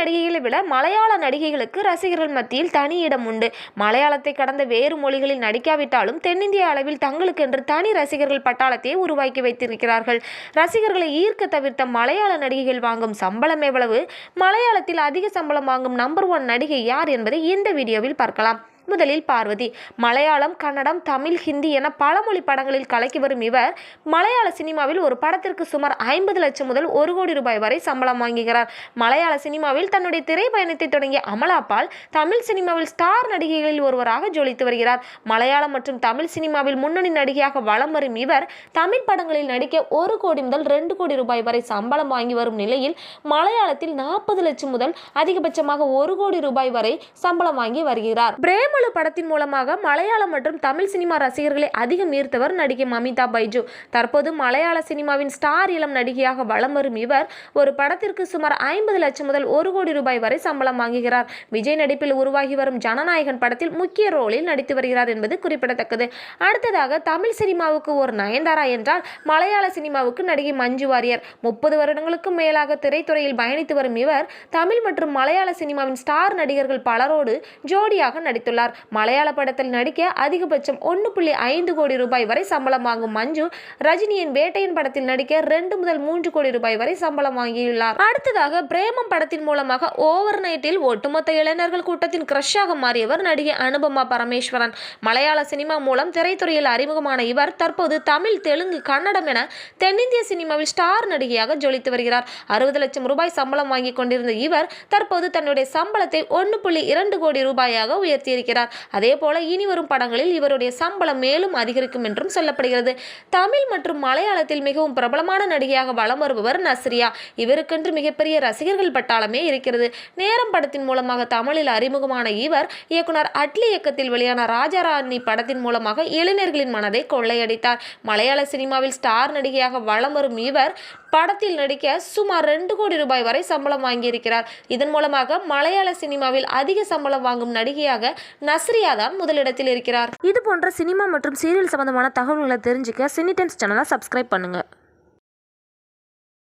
நடிகைகளை விட மலையாள நடிகைகளுக்கு ரசிகர்கள் மத்தியில் தனி இடம் உண்டு. மலையாளத்தை கடந்த வேறு மொழிகளில் நடிக்காவிட்டாலும் தென்னிந்திய அளவில் தங்களுக்கென்று தனி ரசிகர்கள் பட்டாளத்தை உருவாக்கி வைத்திருக்கிறார்கள். ரசிகர்களை ஈர்க்க தவிர்த்த மலையாள நடிகைகள் வாங்கும் சம்பளம் எவ்வளவு? மலையாளத்தில் அதிக சம்பளம் வாங்கும் நம்பர் ஒன் நடிகை யார் என்பதை இந்த வீடியோவில் பார்க்கலாம். முதலில் பார்வதி. மலையாளம் கன்னடம் தமிழ் ஹிந்தி என பல மொழி படங்களில் கலக்கி வரும் இவர் மலையாள சினிமாவில் ஒரு படத்திற்கு சுமார் ஐம்பது லட்சம் முதல் ஒரு கோடி ரூபாய் வரை சம்பளம் வாங்குகிறார். மலையாள சினிமாவில் தன்னுடைய திரைப்பயணத்தை தொடங்கிய அமலாபால் தமிழ் சினிமாவில் ஸ்டார் நடிகைகளில் ஒருவராக ஜொலித்து வருகிறார். மலையாளம் மற்றும் தமிழ் சினிமாவில் முன்னணி நடிகையாக வலம் வரும் இவர் தமிழ் படங்களில் நடிக்க ஒரு கோடி முதல் ரெண்டு கோடி ரூபாய் வரை சம்பளம் வாங்கி வரும் நிலையில் மலையாளத்தில் நாற்பது லட்சம் முதல் அதிகபட்சமாக ஒரு கோடி ரூபாய் வரை சம்பளம் வாங்கி வருகிறார். பிரேம பிரேமலு படத்தின் மூலமாக மலையாளம் மற்றும் தமிழ் சினிமா ரசிகர்களை அதிகம் ஈர்த்தவர் நடிகை மமிதா பைஜு. தற்போது மலையாள சினிமாவின் ஸ்டார் இளம் நடிகையாக வலம் வரும் இவர் ஒரு படத்திற்கு சுமார் ஐம்பது லட்சம் முதல் ஒரு கோடி ரூபாய் வரை சம்பளம் வாங்குகிறார். விஜய் நடிப்பில் உருவாகி வரும் ஜனநாயகன் படத்தில் முக்கிய ரோலில் நடித்து வருகிறார் என்பது குறிப்பிடத்தக்கது. அடுத்ததாக தமிழ் சினிமாவுக்கு ஒரு நயன்தாரா என்றால் மலையாள சினிமாவுக்கு நடிகை மஞ்சு வாரியர். முப்பது வருடங்களுக்கும் மேலாக திரைத்துறையில் பயணித்து வரும் இவர் தமிழ் மற்றும் மலையாள சினிமாவின் ஸ்டார் நடிகர்கள் பலரோடு ஜோடியாக நடித்துள்ளார். மலையாள படத்தில் நடிக்க அதிகபட்சம் ஒன்று புள்ளி ஐந்து கோடி ரூபாய் வரை சம்பளம் வாங்கும் மஞ்சு ரஜினியின் வேட்டையின் படத்தில் நடிக்க ரெண்டு முதல் மூன்று கோடி ரூபாய் வரை சம்பளம் வாங்கியுள்ளார். அடுத்ததாக பிரேமம் படத்தின் மூலமாக ஓவர் நைட்டில் ஒட்டுமொத்த இளைஞர்கள் கூட்டத்தின் கிரஷாக மாறியவர் நடிகை அனுபமா பரமேஸ்வரன். மலையாள சினிமா மூலம் திரைத்துறையில் அறிமுகமான இவர் தற்போது தமிழ் தெலுங்கு கன்னடம் என தென்னிந்திய சினிமாவில் ஸ்டார் நடிகையாக ஜொலித்து வருகிறார். அறுபது லட்சம் ரூபாய் சம்பளம் வாங்கி கொண்டிருந்த இவர் தற்போது தன்னுடைய சம்பளத்தை ஒன்று புள்ளி இரண்டு கோடி ரூபாயாக உயர்த்தியிருக்கிறார். அதே போல இனி வரும் படங்களில் இவருடைய சம்பளம் மேலும் அதிகரிக்கும் என்றும் சொல்லப்படுகிறது. தமிழ் மற்றும் மலையாளத்தில் மிகவும் பிரபலமான நடிகையாக வலம் வருபவர் நஸ்ரியா. இவருக்கென்று மிகப்பெரிய ரசிகர்கள் பட்டாளமே இருக்கிறது. நேரம் படத்தின் மூலமாக தமிழில் அறிமுகமான இவர் இயக்குனர் அட்லி இயக்கத்தில் வெளியான ராஜாராணி படத்தின் மூலமாக இளைஞர்களின் மனதை கொள்ளையடித்தார். மலையாள சினிமாவில் ஸ்டார் நடிகையாக வலம் வரும் இவர் படத்தில் நடிக்க சுமார் ரெண்டு கோடி ரூபாய் வரை சம்பளம் வாங்கியிருக்கிறார். இதன் மூலமாக மலையாள சினிமாவில் அதிக சம்பளம் வாங்கும் நடிகையாக நஸ்ரியா தான் முதலிடத்தில் இருக்கிறார். இது போன்ற சினிமா மற்றும் சீரியல் சம்பந்தமான தகவல்களை தெரிஞ்சுக்க சினி டென்ஸ் சேனலை சப்ஸ்கிரைப் பண்ணுங்க.